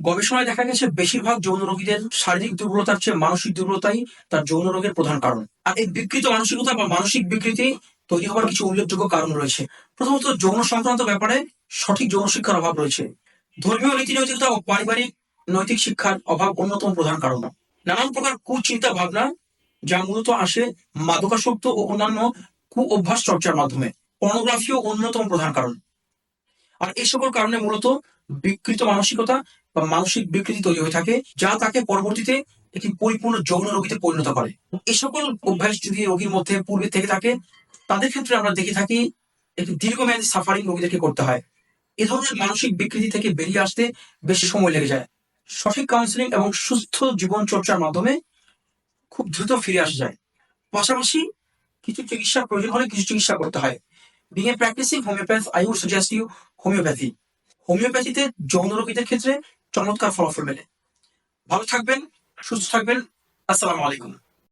গবেষণায় দেখা গেছে বেশিরভাগ যৌন রোগীদের শারীরিক দুর্বলতার চেয়ে মানসিক দুর্বলতাই তার যৌন রোগের প্রধান কারণ। আর এই বিকৃত মানসিকতা বা মানসিক বিকৃতি তৈরি হওয়ার কিছু উল্লেখযোগ্য কারণ রয়েছে। প্রথমত, যৌন সংক্রান্ত ব্যাপারে সঠিক যৌন শিক্ষার অভাব রয়েছে। ধর্মীয় নীতি নৈতিকতা ও পারিবারিক নৈতিক শিক্ষার অভাব অন্যতম প্রধান কারণ। নানান প্রকার কুচিন্তা ভাবনা, যা মূলত আসে মাদকাসক্ত ও অন্যান্য কু অভ্যাস চর্চার মাধ্যমে। পর্নোগ্রাফিও অন্যতম প্রধান কারণ। আর এই সকল কারণে মূলত বিকৃত মানসিকতা বা মানসিক বিকৃতি তৈরি হয়ে থাকে, যা তাকে পরবর্তীতে একটি পরিপূর্ণ যৌন রোগীতে পরিণত করে। এই সকল অভ্যাস যদি রোগীর মধ্যে পূর্বে থেকে থাকে, তাদের ক্ষেত্রে আমরা দেখে থাকি একটি দীর্ঘমেয়াদী সাফারিং রোগীদেরকে করতে হয়। এ ধরনের মানসিক বিকৃতি থেকে বেরিয়ে আসতে বেশি সময় লেগে যায়। সঠিক কাউন্সিলিং এবং সুস্থ জীবন চর্চার মাধ্যমে খুব দ্রুত ফিরে আসা যায়। পাশাপাশি কিছু চিকিৎসা প্রয়োজন হলে কিছু চিকিৎসা করতে হয়। Being a practising homeopath I would suggest you homeopathy হোমিওপ্যাথিতে যৌন রোগীদের ক্ষেত্রে চমৎকার ফলাফল মেলে ভালো থাকবেন সুস্থ থাকবেন। আসসালামু আলাইকুম।